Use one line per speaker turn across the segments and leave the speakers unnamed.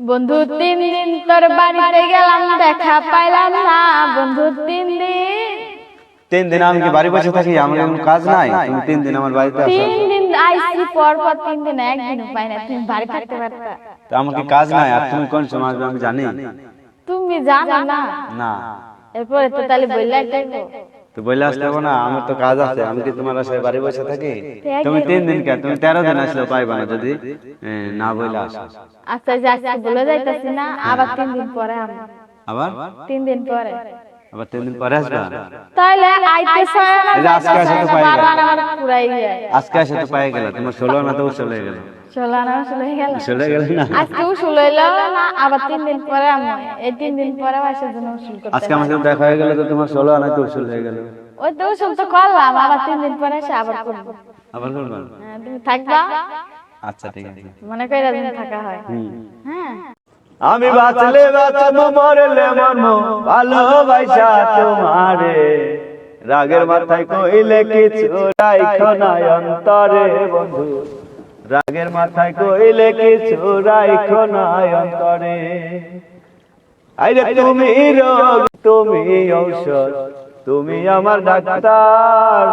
বন্ধু তিন দিন তোর বাড়িতে গেলাম দেখা পাইলাম না। বন্ধু তিন দিন।
তিন দিন আমি কি বাড়ি বসে থাকি? আমার কোনো কাজ নাই? তুমি তিন দিন আমার বাড়িতে আসো।
তিন দিন আইসি পর পর তিন দিন একদিনও পাই না। তুমি বাড়ি থাকতে পারতা।
তো আমার কি কাজ নাই? আর তুমি কোন সময় আসবে আমি জানি।
তুমি জানো না।
না।
এরপরে তো তাহলে বললে দেখব
তো বলে আসতে না আমার তো কাজ আছে আমি কি তোমার আসায় বাড়ি বসে থাকি? তুমি তিন দিন তুমি তেরো দিন আসলে পাইবা না যদি না বলে আসো।
আচ্ছা বলে যাইতাছি না আবার তিন দিন পরে আমি।
আবার?
তিন দিন পরে।
আবার তিন দিন পরে আসবা?
তাহলে আইতে ছয় না
আজকে আসে তো পাই
যায়
আজকে এসে তো পাই গেল তোমার ষোলো তো চলে গেল।
ষোলো আনা চলে গেল।
চলে গেল না?
আজকে উসুল হইল না আবার তিন দিন পরে আমি এই তিন দিন পরে মাসের জন্য উসুল করতে
আজকে আমার সাথে দেখা হয়ে গেল তো তোমার ষোলো আনা তো চলে গেল।
ওই তো উসুল তো করলাম আবার তিন দিন পরে এসে আবার করব।
আবার করবা?
তুমি থাকবা?
আচ্ছা ঠিক আছে।
মনে করে দিন থাকা হয়। হ্যাঁ।
আমি বাঁচলে বাঁচবো মরলে ভালোবাসা তোমারে। রাগের মাথায় কইলে কিছু রাইখো অন্তরে বন্ধু। রাগের মাথায় কইলে কিছু রাইখো অন্তরে। আইরে তুমি রোগ তুমি ঔষধ তুমি আমার ডাক্তার।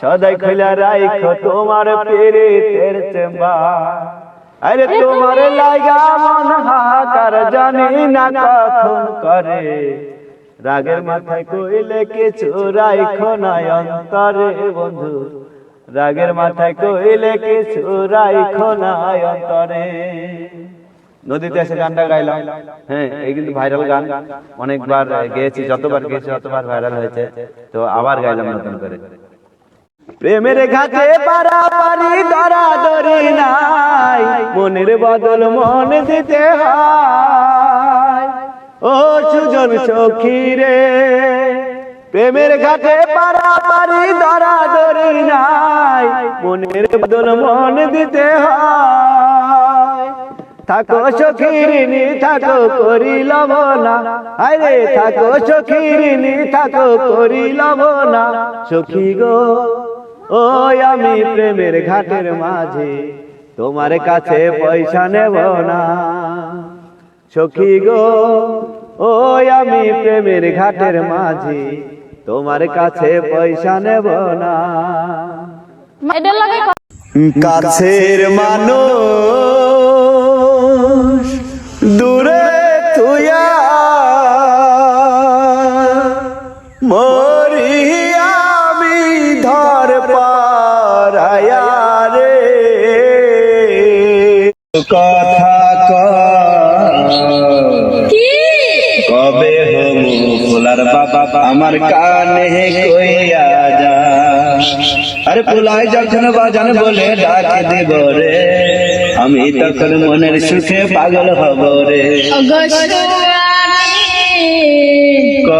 সদাই খইলা রাইখো তোমার পেরেতের চেম্বার। আরে তোমার লাগা মন হাহাকার জানি না কখন করে। রাগের মাথায় কইলে কিছু রাইখো না অন্তরে বন্ধু। রাগের মাথায় কইলে কিছু রাইখো না অন্তরে। নদীতে এসে গানটা গাইলাম। হ্যাঁ এই কিন্তু ভাইরাল গান। অনেকবার গেয়েছি যতবার গেয়েছি ততবার ভাইরাল হয়েছে। তো আবার গাইলাম নতুন করে। প্রেমের ঘাটে পারাপারি ধরা ধরি নাই। মনের বদল মন দিতে হয়। ও সুজন সখী রে প্রেমের ঘাটে পারাপারি ধরা ধরি নাই। মনের বদল মন দিতে হয়। থাকো সখীরিনী থাকো করি লবনা আরে থাকো সখীরিনী থাকো লব না। সখী গো, ওই আমি প্রেমের ঘাটের মাঝে, তোমার কাছে পয়সা নেব না। সখী গো ওই আমি প্রেমের ঘাটের মাঝে তোমার কাছে পয়সা নেব না। কাছের মানুষ ফুলার বাবা আমার কানে কইয়া যা আরে পুলাই যখন বাজান বলে ডাক দিব রে আমি তখন মনের সুখে পাগল হব রে। ক?